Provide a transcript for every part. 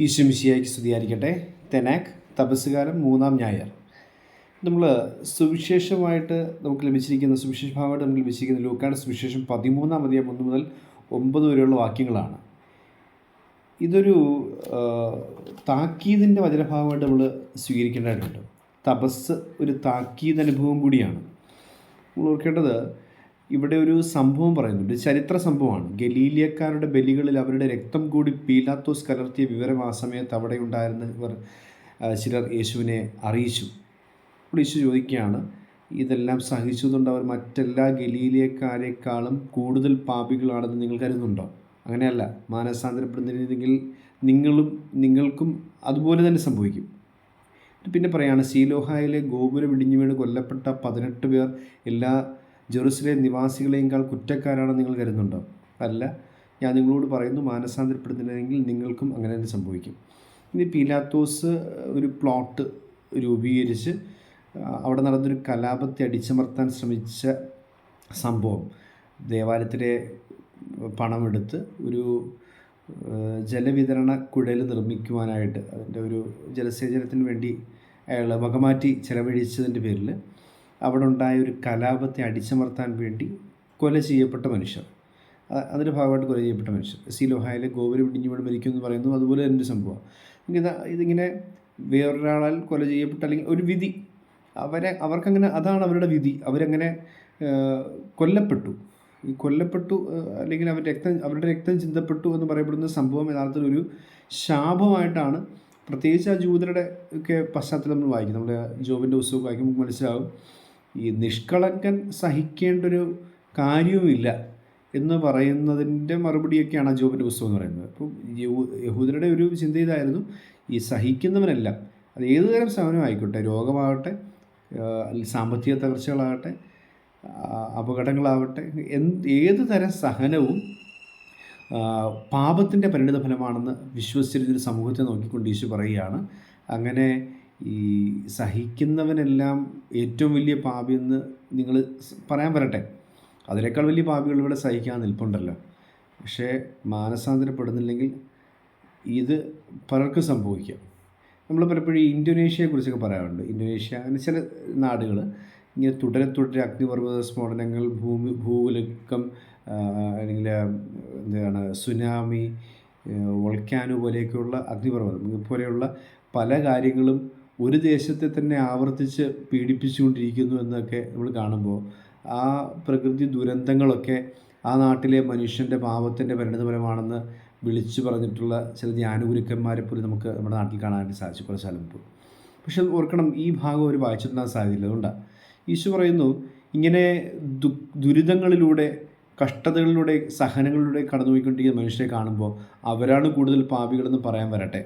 ഈശ്വമിശിയായിക്ക് സ്തുതിയായിരിക്കട്ടെ. തെനാക്ക് തപസ്സുകാലം മൂന്നാം ഞായർ. നമ്മൾ സുവിശേഷമായിട്ട് നമുക്ക് ലഭിച്ചിരിക്കുന്ന സുവിശേഷ ഭാഗമായിട്ട് നമുക്ക് ലഭിച്ചിരിക്കുന്ന ലൂക്കാട് സുവിശേഷം പതിമൂന്നാം അധികം ഒന്ന് മുതൽ ഒമ്പത് വരെയുള്ള വാക്യങ്ങളാണ്. ഇതൊരു താക്കീതിന്റെ വചനഭാഗമായിട്ട് നമ്മൾ സ്വീകരിക്കേണ്ടതായിട്ടുണ്ട്. തപസ് ഒരു താക്കീത് അനുഭവം കൂടിയാണ്. നമ്മൾ ഓർക്കേണ്ടത് ഇവിടെ ഒരു സംഭവം പറയുന്നുണ്ട്. ചരിത്ര സംഭവമാണ്. ഗലീലിയക്കാരുടെ ബലികളിൽ അവരുടെ രക്തം കൂടി പീലാത്തോസ് കലർത്തിയ വിവരം ആ സമയത്ത് അവിടെ ഉണ്ടായിരുന്നവർ ഇവർ ചിലർ യേശുവിനെ അറിയിച്ചു. അപ്പോൾ യേശു ചോദിക്കുകയാണ് ഇതെല്ലാം സഹിച്ചതുകൊണ്ട് അവർ മറ്റെല്ലാ ഗലീലിയക്കാരെക്കാളും കൂടുതൽ പാപികളാണെന്ന് നിങ്ങൾ കരുതുന്നുണ്ടോ? അങ്ങനെയല്ല. മാനസാന്തരപ്പെടുന്നില്ലെങ്കിൽ നിങ്ങളും നിങ്ങൾക്കും അതുപോലെ തന്നെ സംഭവിക്കും. പിന്നെ പറയാണ് സീലോഹായിലെ ഗോപുരം ഇടിഞ്ഞു വീണ് കൊല്ലപ്പെട്ട പതിനെട്ട് പേർ എല്ലാ ജെറുസലേം നിവാസികളെക്കാൾ കുറ്റക്കാരാണെന്ന് നിങ്ങൾ കരുതുന്നുണ്ടോ? അല്ല. ഞാൻ നിങ്ങളോട് പറയുന്നു മാനസാന്തരപ്പെടുന്നില്ലെങ്കിൽ നിങ്ങൾക്കും അങ്ങനെ തന്നെ സംഭവിക്കും. ഇനി പീലാത്തോസ് ഒരു പ്ലോട്ട് രൂപീകരിച്ച് അവിടെ നടന്നൊരു കലാപത്തെ അടിച്ചമർത്താൻ ശ്രമിച്ച സംഭവം. ദേവാലയത്തിലെ പണമെടുത്ത് ഒരു ജലവിതരണ കുഴൽ നിർമ്മിക്കുവാനായിട്ട് അതിന്റെ ഒരു ജലസേചനത്തിന് വേണ്ടി അയാൾ വകമാറ്റി ചെലവഴിച്ചതിന്റെ പേരിൽ അവിടെ ഉണ്ടായ ഒരു കലാപത്തെ അടിച്ചമർത്താൻ വേണ്ടി കൊല ചെയ്യപ്പെട്ട മനുഷ്യർ. അതിന്റെ ഭാഗമായിട്ട് കൊല ചെയ്യപ്പെട്ട മനുഷ്യർ. സിലോഹായിലെ ഗോപുരം ഇടിഞ്ഞു വീണ് മരിക്കും എന്ന് പറയുന്നു അതുപോലെ തന്നെ ഒരു സംഭവം. ഇത് ഇതിങ്ങനെ വേറൊരാളാൽ കൊല ചെയ്യപ്പെട്ട അല്ലെങ്കിൽ ഒരു വിധി. അവരെ അവർക്കങ്ങനെ അതാണ് അവരുടെ വിധി. അവരങ്ങനെ കൊല്ലപ്പെട്ടു. ഈ കൊല്ലപ്പെട്ടു അല്ലെങ്കിൽ അവർ രക്തം അവരുടെ രക്തം ചിന്തപ്പെട്ടു എന്ന് പറയപ്പെടുന്ന സംഭവം യഥാർത്ഥത്തിൽ ഒരു ശാപമായിട്ടാണ്. പ്രത്യേകിച്ച് ആ ജൂതരുടെ ഒക്കെ പശ്ചാത്തലം നമ്മൾ വായിക്കും. നമ്മുടെ ജോബിന്റെ പുസ്തകം വായിക്കുമ്പോൾ മനസ്സിലാവും. ഈ നിഷ്കളങ്കൻ സഹിക്കേണ്ടൊരു കാര്യവുമില്ല എന്ന് പറയുന്നതിന്റെ മറുപടിയൊക്കെയാണ് ആ ജോബിന്റെ പുസ്തകം എന്ന് പറയുന്നത്. അപ്പം യഹൂ- യഹൂദരുടെ ഒരു ചിന്ത ഇതായിരുന്നു ഈ സഹിക്കുന്നവനെല്ലാം അത് ഏത് തരം സഹനമായിക്കോട്ടെ രോഗമാകട്ടെ സാമ്പത്തിക തകർച്ചകളാകട്ടെ അപകടങ്ങളാവട്ടെ എന്ത് ഏത് തരം സഹനവും പാപത്തിന്റെ പരിണിത ഫലമാണെന്ന് വിശ്വസിച്ചിരുന്നൊരു സമൂഹത്തെ നോക്കിക്കൊണ്ട് ഈശോ പറയുകയാണ്. അങ്ങനെ ഈ സഹിക്കുന്നവനെല്ലാം ഏറ്റവും വലിയ പാപിയെന്ന് നിങ്ങൾ പറയാൻ വരട്ടെ. അതിനേക്കാൾ വലിയ പാപികൾ ഇവിടെ സഹിക്കാൻ നിൽപ്പുണ്ടല്ലോ. പക്ഷേ മാനസാന്തരപ്പെടുന്നില്ലെങ്കിൽ ഇത് പലർക്കും സംഭവിക്കാം. നമ്മൾ പലപ്പോഴും ഇന്തോനേഷ്യയെക്കുറിച്ചൊക്കെ പറയാറുണ്ട്. ഇന്തോനേഷ്യ അങ്ങനെ ചില നാടുകൾ ഇങ്ങനെ തുടരെ തുടരെ അഗ്നിപർവത സ്ഫോടനങ്ങൾ ഭൂമി ഭൂകുലുക്കം അല്ലെങ്കിൽ എന്താണ് സുനാമി വോൾക്കാനോ പോലെയൊക്കെയുള്ള അഗ്നിപർവതം പോലെയുള്ള പല കാര്യങ്ങളും ഒരു ദേശത്തെ തന്നെ ആവർത്തിച്ച് പീഡിപ്പിച്ചുകൊണ്ടിരിക്കുന്നു എന്നൊക്കെ നമ്മൾ കാണുമ്പോൾ ആ പ്രകൃതി ദുരന്തങ്ങളൊക്കെ ആ നാട്ടിലെ മനുഷ്യന്റെ പാപത്തിന്റെ പരിണിതഫലമാണെന്ന് വിളിച്ചു പറഞ്ഞിട്ടുള്ള ചില ജ്ഞാനഗുരുക്കന്മാരെ പോലും നമുക്ക് നമ്മുടെ നാട്ടിൽ കാണാനായിട്ട് സാധിച്ചു കുറച്ച് കാലം മുമ്പ്. പക്ഷെ ഓർക്കണം ഈ ഭാഗം ഒരു വായിച്ചിട്ടുണ്ടാകാൻ സാധ്യതയില്ല. അതുകൊണ്ടാണ് ഈശോ പറയുന്നു ഇങ്ങനെ ദു ദുരിതങ്ങളിലൂടെ കഷ്ടതകളിലൂടെ സഹനങ്ങളിലൂടെ കടന്നുപോയിക്കൊണ്ടിരിക്കുന്ന മനുഷ്യരെ കാണുമ്പോൾ അവരാണ് കൂടുതൽ പാപികളെന്ന് പറയാൻ വരട്ടെ.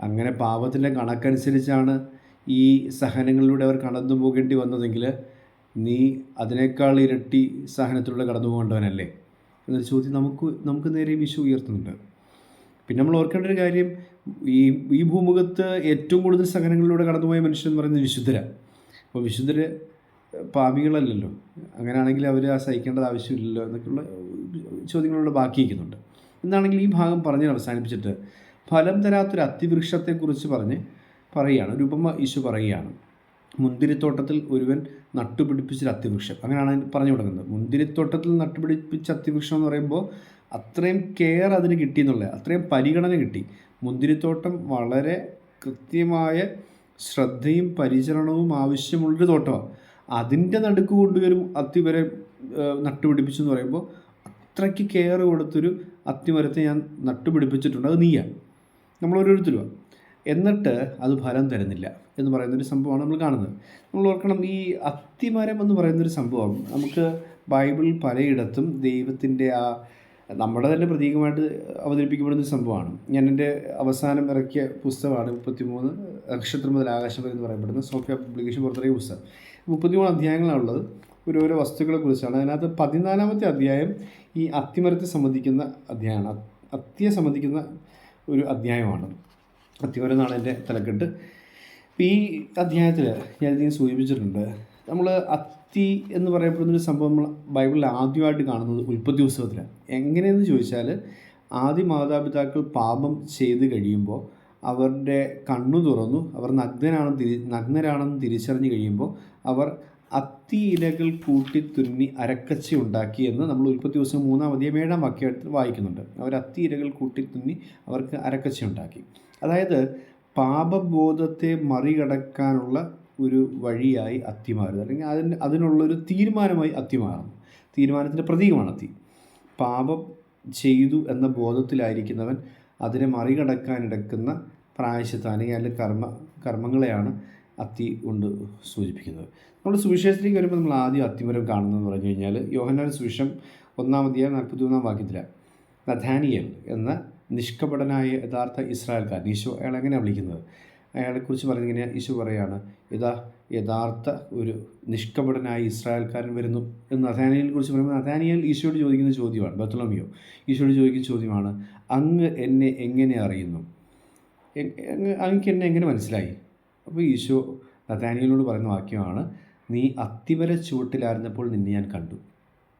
അങ്ങനെ പാപത്തിന്റെ കണക്കനുസരിച്ചാണ് ഈ സഹനങ്ങളിലൂടെ അവർ കടന്നു പോകേണ്ടി വന്നതെങ്കിൽ നീ അതിനേക്കാൾ ഇരട്ടി സഹനത്തിലൂടെ കടന്നു പോകേണ്ടവനല്ലേ? എന്നൊരു ചോദ്യം നമുക്ക് നമുക്ക് നേരെ വിശു ഉയർത്തുന്നുണ്ട്. പിന്നെ നമ്മൾ ഓർക്കേണ്ട ഒരു കാര്യം ഈ ഈ ഭൂമുഖത്ത് ഏറ്റവും കൂടുതൽ സഹനങ്ങളിലൂടെ കടന്നുപോയ മനുഷ്യൻ എന്ന് പറയുന്നത് വിശുദ്ധര. അപ്പോൾ വിശുദ്ധർ പാപികളല്ലല്ലോ. അങ്ങനെയാണെങ്കിൽ അവർ ആ സഹിക്കേണ്ടത് ആവശ്യമില്ലല്ലോ എന്നൊക്കെയുള്ള ചോദ്യങ്ങളുള്ള ബാക്കി ഇരിക്കുന്നുണ്ട് എന്നാണെങ്കിൽ ഈ ഭാഗം പറഞ്ഞ് അവസാനിപ്പിച്ചിട്ട് ഫലം തരാത്തൊരു അത്തിവൃക്ഷത്തെക്കുറിച്ച് പറഞ്ഞ് പറയുകയാണ്. ഒരു ഉപമ ഈശു പറയുകയാണ്. മുന്തിരിത്തോട്ടത്തിൽ ഒരുവൻ നട്ടുപിടിപ്പിച്ചൊരു അത്തിവൃക്ഷം. അങ്ങനെയാണ് പറഞ്ഞു തുടങ്ങുന്നത് മുന്തിരിത്തോട്ടത്തിൽ നട്ടുപിടിപ്പിച്ച അത്തിവൃക്ഷം എന്ന് പറയുമ്പോൾ അത്രയും കെയർ അതിന് കിട്ടി എന്നുള്ളത് അത്രയും പരിഗണന കിട്ടി. മുന്തിരിത്തോട്ടം വളരെ കൃത്യമായ ശ്രദ്ധയും പരിചരണവും ആവശ്യമുള്ളൊരു തോട്ടമാണ്. അതിന്റെ നടുക്ക് കൊണ്ടുവരും അത്തിവരെ നട്ടുപിടിപ്പിച്ചു എന്ന് പറയുമ്പോൾ അത്രയ്ക്ക് കെയർ കൊടുത്തൊരു അത്തിമരത്തെ ഞാൻ നട്ടുപിടിപ്പിച്ചിട്ടുണ്ട്. അത് നീയാണ്. നമ്മൾ ഓരോരുത്തരും എന്നിട്ട് അത് ഫലം തരുന്നില്ല എന്ന് പറയുന്നൊരു സംഭവമാണ് നമ്മൾ കാണുന്നത്. നമ്മൾ ഓർക്കണം ഈ അത്തിമരം എന്ന് പറയുന്നൊരു സംഭവം നമുക്ക് ബൈബിളിൽ പലയിടത്തും ദൈവത്തിന്റെ ആ നമ്മുടെ തന്നെ പ്രതീകമായിട്ട് അവതരിപ്പിക്കപ്പെടുന്ന ഒരു സംഭവമാണ്. ഞാൻ എന്റെ അവസാനം ഇറക്കിയ പുസ്തകമാണ് മുപ്പത്തിമൂന്ന് നക്ഷത്രം മുതൽ ആകാശം വരെ എന്ന് പറയപ്പെടുന്ന സോഫിയ പബ്ലിക്കേഷൻ പുറത്തിറക്കിയ പുസ്തകം. മുപ്പത്തിമൂന്ന് അധ്യായങ്ങളാണുള്ളത് ഓരോരോ വസ്തുക്കളെ കുറിച്ചാണ് അതിനകത്ത് പതിനാലാമത്തെ അധ്യായം ഈ അത്തിമരത്തെ സംബന്ധിക്കുന്ന അധ്യായമാണ്. അത്- അത്തിയെ സംബന്ധിക്കുന്ന ഒരു അധ്യായമാണ്. അത്തിമരം എന്നാണ് എന്റെ തലക്കെട്ട്. ഈ അധ്യായത്തിൽ ഞാൻ ഇതിനെ സൂചിപ്പിച്ചിട്ടുണ്ട്. നമ്മൾ അത്തി എന്ന് പറയപ്പെടുന്ന ഒരു സംഭവം നമ്മൾ ബൈബിളിൽ ആദ്യമായിട്ട് കാണുന്നത് ഉൽപ്പത്തി ഉത്സവത്തിലാണ്. എങ്ങനെയെന്ന് ചോദിച്ചാൽ ആദ്യ മാതാപിതാക്കൾ പാപം ചെയ്ത് കഴിയുമ്പോൾ അവരുടെ കണ്ണു തുറന്നു അവർ നഗ്നരാണെന്ന് തിരി നഗ്നരാണെന്ന് തിരിച്ചറിഞ്ഞ് കഴിയുമ്പോൾ അവർ അത്തി ഇലകൾ കൂട്ടി തുന്നി അരക്കച്ച ഉണ്ടാക്കി എന്ന് നമ്മൾ ഉൽപ്പത്തി ദിവസം മൂന്നാം അധികം ഏഴാം വാക്യത്തിൽ വായിക്കുന്നുണ്ട്. അവർ അത്തി ഇലകൾ കൂട്ടി തുന്നി അവർക്ക് അരക്കച്ച ഉണ്ടാക്കി. അതായത് പാപബോധത്തെ മറികടക്കാനുള്ള ഒരു വഴിയായി അത്തി മാറുന്നത്. അല്ലെങ്കിൽ അതിന് അതിനുള്ളൊരു തീരുമാനമായി അത്തി മാറുന്നു. തീരുമാനത്തിന്റെ പ്രതീകമാണ് അത്തി. പാപം ചെയ്തു എന്ന ബോധത്തിലായിരിക്കുന്നവൻ അതിനെ മറികടക്കാനിടക്കുന്ന പ്രായശത്ത അല്ലെങ്കിൽ കർമ്മ കർമ്മങ്ങളെയാണ് അത്തി കൊണ്ട് സൂചിപ്പിക്കുന്നത്. നമ്മുടെ സുവിശേഷത്തിലേക്ക് വരുമ്പോൾ നമ്മൾ ആദ്യം അത്തിമരം കാണുന്നതെന്ന് പറഞ്ഞു കഴിഞ്ഞാൽ യോഹന്നാൻ സുവിശേഷം നാൽപ്പത്തി മൂന്നാം വാക്യത്തിലാണ്. നഥാനിയൽ എന്ന നിഷ്കപടനായ യഥാർത്ഥ ഇസ്രായേൽക്കാരൻ ഈശോ അയാൾ എങ്ങനെയാണ് വിളിക്കുന്നത്? അയാളെക്കുറിച്ച് പറഞ്ഞിങ്ങനെ ഈശോ പറയാണ് ഇതാ യഥാർത്ഥ ഒരു നിഷ്കപടനായ ഇസ്രായേൽക്കാരൻ വരുന്നു. എന്ന് നഥാനിയലിനെ കുറിച്ച് പറയുമ്പോൾ നഥാനിയൽ ഈശോട് ചോദിക്കുന്ന ചോദ്യമാണ് ബത്തലോമിയോ ഈശോട് ചോദിക്കുന്ന ചോദ്യമാണ് അങ്ങ് എന്നെ എങ്ങനെ അറിയുന്നു? അങ്ങ് എന്നെ എങ്ങനെ മനസ്സിലായി? അപ്പോൾ ഈശോ നഥാനിയലിനോട് പറയുന്ന വാക്യമാണ് നീ അത്തിവര ചുവട്ടിലായിരുന്നപ്പോൾ നിന്നെ ഞാൻ കണ്ടു.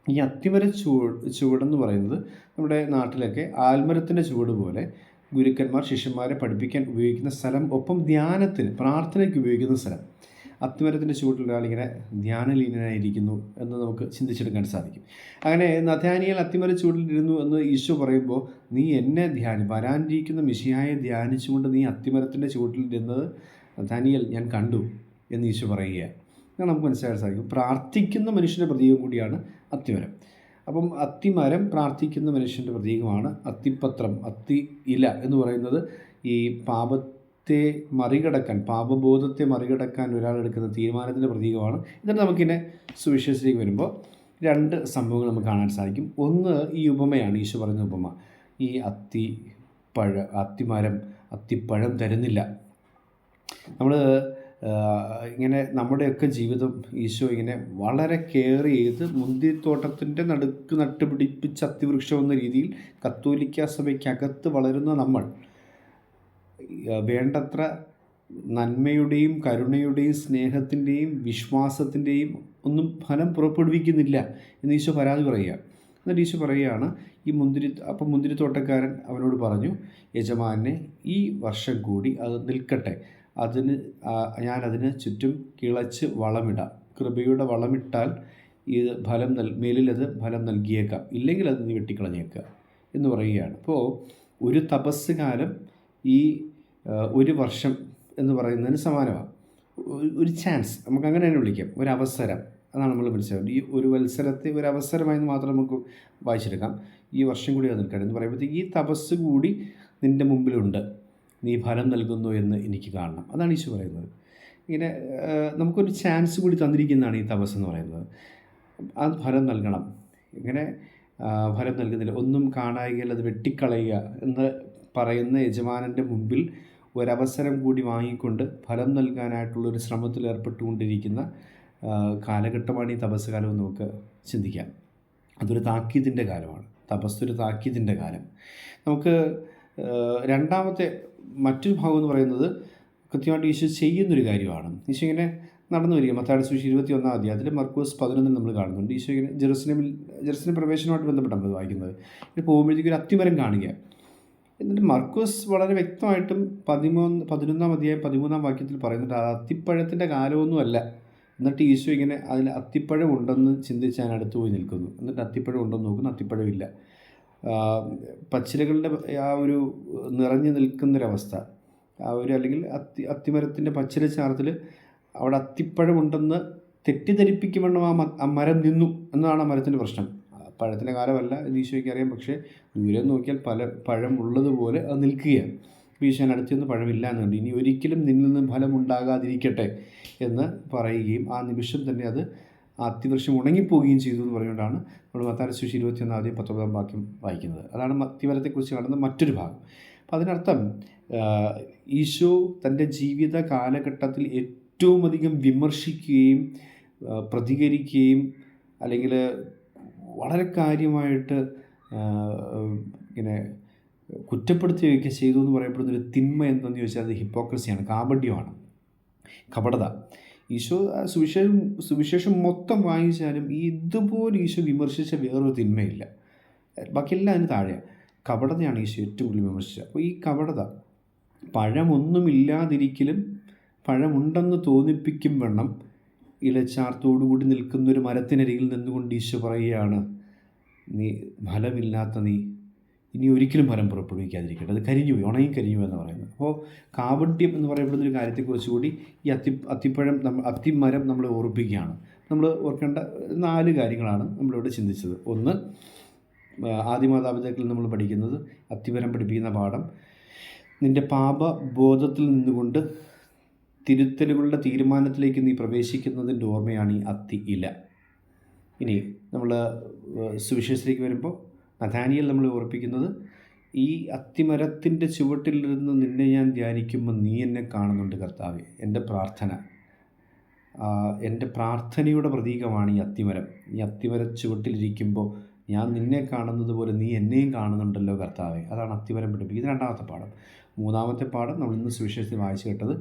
ഈ അത്തിമര ചുവ ചുവടെന്ന് പറയുന്നത് നമ്മുടെ നാട്ടിലൊക്കെ ആൽമരത്തിന്റെ ചുവട് പോലെ ഗുരുക്കന്മാർ ശിഷ്യന്മാരെ പഠിപ്പിക്കാൻ ഉപയോഗിക്കുന്ന സ്ഥലം ഒപ്പം ധ്യാനത്തിന് പ്രാർത്ഥനയ്ക്ക് ഉപയോഗിക്കുന്ന സ്ഥലം. അത്തിമരത്തിന്റെ ചുവട്ടിൽ ഒരാളിങ്ങനെ ധ്യാനലീനനായിരിക്കുന്നു എന്ന് നമുക്ക് ചിന്തിച്ചെടുക്കാൻ സാധിക്കും. അങ്ങനെ നഥാനിയൽ അത്തിമര ചുവട്ടിലിരുന്നു എന്ന് ഈശോ പറയുമ്പോൾ നീ എന്നെ ധ്യാനി വരാനിരിക്കുന്ന മിഷിയായെ ധ്യാനിച്ചുകൊണ്ട് നീ അത്തിമരത്തിന്റെ ചുവട്ടിലിരുന്നത് നഥാനിയൽ ഞാൻ കണ്ടു എന്ന് ഈശോ പറയുകയാണ്. നമുക്ക് മനസ്സിലാക്കാൻ സാധിക്കും. പ്രാർത്ഥിക്കുന്ന മനുഷ്യന്റെ പ്രതീകം കൂടിയാണ് അത്തിമരം. അപ്പം അത്തിമരം പ്രാർത്ഥിക്കുന്ന മനുഷ്യന്റെ പ്രതീകമാണ് അത്തിപ്പത്രം അത്തി ഇല എന്ന് പറയുന്നത് ഈ പാപത്തെ മറികടക്കാൻ പാപബോധത്തെ മറികടക്കാൻ ഒരാൾ എടുക്കുന്ന തീരുമാനത്തിന്റെ പ്രതീകമാണ്. എന്നിട്ട് നമുക്കിന്നെ സുവിശേഷത്തിലേക്ക് വരുമ്പോൾ രണ്ട് സംഭവങ്ങൾ നമുക്ക് കാണാൻ സാധിക്കും. ഒന്ന് ഈ ഉപമയാണ് ഈശോ പറയുന്ന ഉപമ. ഈ അത്തി പഴ അത്തിമരം അത്തിപ്പഴം തരുന്നില്ല. നമ്മൾ ഇങ്ങനെ നമ്മുടെയൊക്കെ ജീവിതം ഈശോ ഇങ്ങനെ വളരെ കെയർ ചെയ്ത് മുന്തിരിത്തോട്ടത്തിന്റെ നടുക്ക് നട്ടുപിടിപ്പിച്ച അത്തിവൃക്ഷം എന്ന രീതിയിൽ കത്തോലിക്ക സഭയ്ക്കകത്ത് വളരുന്ന നമ്മൾ വേണ്ടത്ര നന്മയുടെയും കരുണയുടെയും സ്നേഹത്തിന്റെയും വിശ്വാസത്തിന്റെയും ഒന്നും ഫലം പുറപ്പെടുവിക്കുന്നില്ല എന്ന് ഈശോ പരാതി പറയുക. എന്നിട്ട് ഈശോ പറയുകയാണ് ഈ മുന്തിരി അപ്പം മുന്തിരിത്തോട്ടക്കാരൻ അവനോട് പറഞ്ഞു യജമാനെ ഈ വർഷം കൂടി അത് നിൽക്കട്ടെ. അതിന് ഞാനതിന് ചുറ്റും കിളച്ച് വളമിടാം. കൃപയുടെ വളമിട്ടാൽ ഇത് ഫലം നൽ മേലിലത് ഫലം നൽകിയേക്കാം. ഇല്ലെങ്കിൽ അത് നീ വെട്ടിക്കളഞ്ഞേക്കുക എന്ന് പറയുകയാണ്. അപ്പോൾ ഒരു തപസ് ഈ ഒരു വർഷം എന്ന് പറയുന്നതിന് സമാനമാണ്. ഒരു ചാൻസ്. നമുക്ക് അങ്ങനെ തന്നെ വിളിക്കാം. ഒരു അവസരം. അതാണ് നമ്മൾ മനസ്സിലാവുന്നത് ഈ ഒരു മത്സരത്തെ ഒരു അവസരമായി മാത്രം നമുക്ക് വായിച്ചെടുക്കാം. ഈ വർഷം കൂടി അത് എന്ന് പറയുമ്പോഴത്തേക്ക് ഈ തപസ് കൂടി നിന്റെ മുമ്പിലുണ്ട്. നീ ഫലം നൽകുന്നു എന്ന് എനിക്ക് കാണണം. അതാണ് ഈശോ പറയുന്നത്. ഇങ്ങനെ നമുക്കൊരു ചാൻസ് കൂടി തന്നിരിക്കുന്നതാണ് ഈ തപസ് എന്ന് പറയുന്നത്. അത് ഫലം നൽകണം. ഇങ്ങനെ ഫലം നൽകുന്നില്ല. ഒന്നും കാണായികയിൽ അത് വെട്ടിക്കളയുക എന്ന് പറയുന്ന യജമാനന്റെ മുമ്പിൽ ഒരവസരം കൂടി വാങ്ങിക്കൊണ്ട് ഫലം നൽകാനായിട്ടുള്ളൊരു ശ്രമത്തിൽ ഏർപ്പെട്ടുകൊണ്ടിരിക്കുന്ന കാലഘട്ടമാണ് ഈ തപസ് കാലം നമുക്ക് ചിന്തിക്കാം. അതൊരു താക്കീതിന്റെ കാലമാണ്. തപസ് ഒരു താക്കീതിന്റെ കാലം. നമുക്ക് രണ്ടാമത്തെ മറ്റൊരു ഭാഗം എന്ന് പറയുന്നത് കൃത്യമായിട്ട് ഈശോ ചെയ്യുന്നൊരു കാര്യമാണ്. ഈശോ ഇങ്ങനെ നടന്നു വരിക മത്താടി സുവിശേഷം ഇരുപത്തി ഒന്നാം അധ്യായത്തിൽ മർക്കോസ് പതിനൊന്നിൽ നമ്മൾ കാണുന്നുണ്ട്. ഈശോ ഇങ്ങനെ ജെറുസലേമിൽ ജെറുസലേം പ്രവേശനമായിട്ട് ബന്ധപ്പെട്ട് നമ്മൾ വായിക്കുന്നത്. ഇത് പോകുമ്പോഴത്തേക്കൊരു അത്തിമരം കാണുക എന്നിട്ട് മർക്കോസ് വളരെ വ്യക്തമായിട്ടും പതിമൂന്ന് പതിനൊന്നാം അധ്യായം പതിമൂന്നാം വാക്യത്തിൽ പറയുന്നുണ്ട് അത് അത്തിപ്പഴത്തിന്റെ കാലമൊന്നുമല്ല. എന്നിട്ട് ഈശോ ഇങ്ങനെ അതിൽ അത്തിപ്പഴം ഉണ്ടെന്ന് ചിന്തിച്ച് ഞാൻ അടുത്ത് പോയി നിൽക്കുന്നു. എന്നിട്ട് അത്തിപ്പഴം ഉണ്ടെന്ന് നോക്കുന്നു അത്തിപ്പഴമില്ല. പച്ചിലകളുടെ ആ ഒരു നിറഞ്ഞു നിൽക്കുന്നൊരവസ്ഥ. ആ ഒരു അല്ലെങ്കിൽ അത്തി അത്തിമരത്തിന്റെ പച്ചില ചാർത്തിൽ അവിടെ അത്തിപ്പഴമുണ്ടെന്ന് തെറ്റിദ്ധരിപ്പിക്കുമെന്നും ആ ആ മരം നിന്നു എന്നതാണ് ആ മരത്തിന്റെ പ്രശ്നം. പഴത്തിന്റെ കാലമല്ല ഈശോയ്ക്ക് അറിയാം. പക്ഷേ ദൂരെ നോക്കിയാൽ പല പഴം ഉള്ളതുപോലെ അത് നിൽക്കുകയാണ്. ഈശോൻ അടുത്ത് നിന്ന് പഴമില്ല എന്നുണ്ട്. ഇനി ഒരിക്കലും നിന്നിൽ നിന്ന് ഫലമുണ്ടാകാതിരിക്കട്ടെ എന്ന് പറയുകയും ആ നിമിഷം തന്നെ അത് അത്തിവൃക്ഷം ഉണങ്ങിപ്പോവുകയും ചെയ്തു എന്ന് പറഞ്ഞുകൊണ്ടാണ് നമ്മൾ മത്താര ശിശു ഇരുപത്തിയൊന്ന് ആദ്യം പത്തൊമ്പതാം വാക്യം വായിക്കുന്നത്. അതാണ് മത്തിവരത്തെക്കുറിച്ച് കാണുന്ന മറ്റൊരു ഭാഗം. അപ്പം അതിനർത്ഥം ഈശോ തന്റെ ജീവിത കാലഘട്ടത്തിൽ ഏറ്റവും അധികം വിമർശിക്കുകയും പ്രതികരിക്കുകയും അല്ലെങ്കിൽ വളരെ കാര്യമായിട്ട് ഇങ്ങനെ കുറ്റപ്പെടുത്തുകയൊക്കെ ചെയ്തു എന്ന് പറയപ്പെടുന്ന ഒരു തിന്മ എന്തെന്ന് ചോദിച്ചാൽ അത് ഹിപ്പോക്രസിയാണ് കാപഡ്യമാണ് കപടത. ഈശോ ആ സുവിശേഷം സുവിശേഷം മൊത്തം വായിച്ചാലും ഇതുപോലെ ഈശോ വിമർശിച്ച വേറൊരു തിന്മയില്ല. ബാക്കിയെല്ലാം അതിന് താഴെയാണ് കപടതയാണ് ഈശോ ഏറ്റവും കൂടുതൽ വിമർശിച്ചത്. അപ്പോൾ ഈ കപടത പഴമൊന്നുമില്ലാതിരിക്കലും പഴമുണ്ടെന്ന് തോന്നിപ്പിക്കും വണ്ണം ഇലച്ചാർത്തോടുകൂടി നിൽക്കുന്ന ഒരു മരത്തിനരികിൽ നിന്നുകൊണ്ട് ഈശോ പറയുകയാണ് നീ ഫലമില്ലാത്ത നീ ഇനി ഒരിക്കലും ഫലം പുറപ്പെടുവിക്കാതിരിക്കട്ടെ. അത് കരിഞ്ഞു പോയി ഉണങ്ങി കരിഞ്ഞു എന്ന് പറയുന്നത്. അപ്പോൾ കാവട്യം എന്ന് പറയപ്പെടുന്ന ഒരു കാര്യത്തെക്കുറിച്ച് കൂടി ഈ അത്തി അത്തിപ്പഴം നമ്മൾ അത്തിമരം നമ്മൾ ഓർപ്പിക്കുകയാണ്. നമ്മൾ ഓർക്കേണ്ട നാല് കാര്യങ്ങളാണ് നമ്മളിവിടെ ചിന്തിച്ചത്. ഒന്ന് ആദിമാതാപിതാക്കളിൽ നമ്മൾ പഠിക്കുന്നത് അത്തിമരം പഠിപ്പിക്കുന്ന പാഠം. നിന്റെ പാപബോധത്തിൽ നിന്നുകൊണ്ട് തിരുത്തലുകളുടെ തീരുമാനത്തിലേക്ക് നീ പ്രവേശിക്കുന്നതിന്റെ ഓർമ്മയാണ് ഈ അത്തി ഇല ഇനി നമ്മൾ സുവിശേഷത്തിലേക്ക് വരുമ്പോൾ നഥാനിയൽ നമ്മൾ ഓർപ്പിക്കുന്നത് ഈ അത്തിമരത്തിന്റെ ചുവട്ടിലിരുന്ന് നിന്നെ ഞാൻ ധ്യാനിക്കുമ്പോൾ നീ എന്നെ കാണുന്നുണ്ട് കർത്താവെ. എന്റെ പ്രാർത്ഥന എന്റെ പ്രാർത്ഥനയുടെ പ്രതീകമാണ് ഈ അത്തിമരം. ഈ അത്തിമര ചുവട്ടിലിരിക്കുമ്പോൾ ഞാൻ നിന്നെ കാണുന്നത് പോലെ നീ എന്നെയും കാണുന്നുണ്ടല്ലോ കർത്താവെ. അതാണ് അത്തിമരം പഠിപ്പിക്കുന്നത്. രണ്ടാമത്തെ പാഠം. മൂന്നാമത്തെ പാഠം നമ്മൾ ഇന്ന് സുവിശേഷത്തിൽ വായിച്ചു കേട്ടത്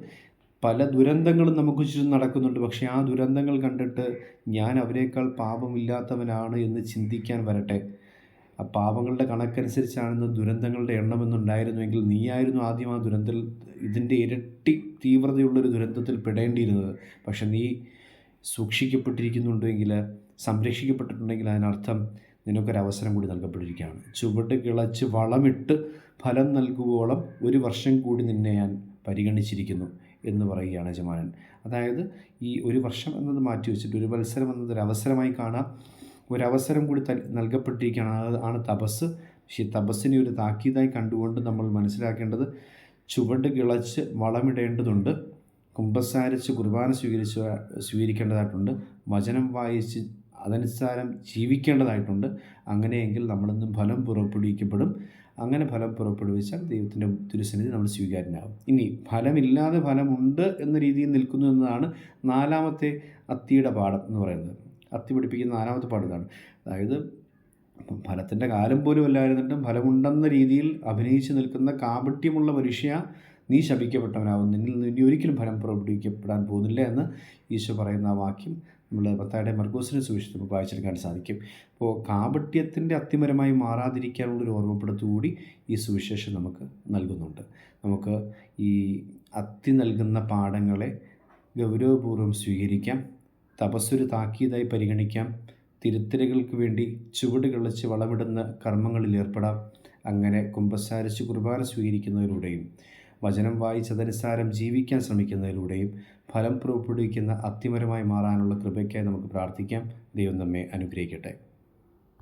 പല ദുരന്തങ്ങളും നമുക്ക് ചുറ്റും നടക്കുന്നുണ്ട് പക്ഷേ ആ ദുരന്തങ്ങൾ കണ്ടിട്ട് ഞാൻ അവരെക്കാൾ പാപമില്ലാത്തവനാണ് എന്ന് ചിന്തിക്കാൻ വരട്ടെ. ആ പാപങ്ങളുടെ കണക്കനുസരിച്ചാണെന്ന് ദുരന്തങ്ങളുടെ എണ്ണമെന്നുണ്ടായിരുന്നുവെങ്കിൽ നീയായിരുന്നു ആദ്യം ആ ദുരന്തത്തിൽ ഇതിന്റെ ഇരട്ടി തീവ്രതയുള്ളൊരു ദുരന്തത്തിൽ പെടേണ്ടിയിരുന്നത്. പക്ഷെ നീ സൂക്ഷിക്കപ്പെട്ടിരിക്കുന്നുണ്ടെങ്കിൽ സംരക്ഷിക്കപ്പെട്ടിട്ടുണ്ടെങ്കിൽ അതിനർത്ഥം നിനക്കൊരവസരം കൂടി നൽകപ്പെട്ടിരിക്കുകയാണ്. ചുവട് കിളച്ച് വളമിട്ട് ഫലം നൽകുവോളം ഒരു വർഷം കൂടി നിന്നെ ഞാൻ പരിഗണിച്ചിരിക്കുന്നു എന്ന് പറയുകയാണ് യജമാനൻ. അതായത് ഈ ഒരു വർഷം എന്നത് മാറ്റി വെച്ചിട്ട് ഒരു മത്സരം എന്നത് ഒരു അവസരമായി കാണാം. ഒരവസരം കൂടി നൽകപ്പെട്ടിരിക്കുകയാണ്. അത് ആണ് തപസ്. പക്ഷേ തപസ്സിനെ ഒരു താക്കീതായി കണ്ടുകൊണ്ട് നമ്മൾ മനസ്സിലാക്കേണ്ടത് ചുവട് കിളച്ച് വളമിടേണ്ടതുണ്ട്. കുമ്പസാരിച്ച് കുർബാന സ്വീകരിച്ച് സ്വീകരിക്കേണ്ടതായിട്ടുണ്ട്. വചനം വായിച്ച് അതനുസാരം ജീവിക്കേണ്ടതായിട്ടുണ്ട്. അങ്ങനെയെങ്കിൽ നമ്മളിന്നും ഫലം പുറപ്പെടുവിക്കപ്പെടും. അങ്ങനെ ഫലം പുറപ്പെടുവിച്ചാൽ ദൈവത്തിന്റെ തിരുസന്നിധി നമ്മൾ സ്വീകാര്യനാകും. ഇനി ഫലമില്ലാതെ ഫലമുണ്ട് എന്ന രീതിയിൽ നിൽക്കുന്നു എന്നതാണ് നാലാമത്തെ അത്തിയുടെ പാഠം എന്ന് പറയുന്നത്. അത്തി പിടിപ്പിക്കുന്ന നാലാമത്തെ ഇതാണ്. അതായത് ഫലത്തിന്റെ കാലം പോലും അല്ലായിരുന്നിട്ടും ഫലമുണ്ടെന്ന രീതിയിൽ അഭിനയിച്ച് നിൽക്കുന്ന കാപട്യമുള്ള മനുഷ്യ നീ ശപിക്കപ്പെട്ടവനാവും നിന്നിൽ നിന്ന് ഒരിക്കലും ഫലം പുറപ്പെടുവിക്കപ്പെടാൻ പോകുന്നില്ല എന്ന് ഈശോ പറയുന്ന ആ വാക്യം നമ്മൾ ഭർത്താവിന്റെ മർഗോസിനെ സൂക്ഷിച്ച് നമുക്ക് വായിച്ചെടുക്കാൻ സാധിക്കും. അപ്പോൾ കാപട്യത്തിന്റെ അത്തിമരമായി മാറാതിരിക്കാനുള്ളൊരു ഓർമ്മപ്പെടുത്തുകൂടി ഈ സുവിശേഷം നമുക്ക് നൽകുന്നുണ്ട്. നമുക്ക് ഈ അത്തി നൽകുന്ന പാഠങ്ങളെ ഗൗരവപൂർവം സ്വീകരിക്കാം. തപസ്സൊരു താക്കീതായി പരിഗണിക്കാം. തിരുത്തലുകൾക്ക് വേണ്ടി ചുവട് കളിച്ച് വളമിടുന്ന കർമ്മങ്ങളിൽ ഏർപ്പെടാം. അങ്ങനെ കുമ്പസാരിച്ച് കുർബാന സ്വീകരിക്കുന്നതിലൂടെയും വചനം വായിച്ചതനുസാരം ജീവിക്കാൻ ശ്രമിക്കുന്നതിലൂടെയും ഫലം പുറപ്പെടുവിക്കുന്ന അത്യമരമായി മാറാനുള്ള കൃപയ്ക്കായി നമുക്ക് പ്രാർത്ഥിക്കാം. ദൈവം നമ്മെ അനുഗ്രഹിക്കട്ടെ.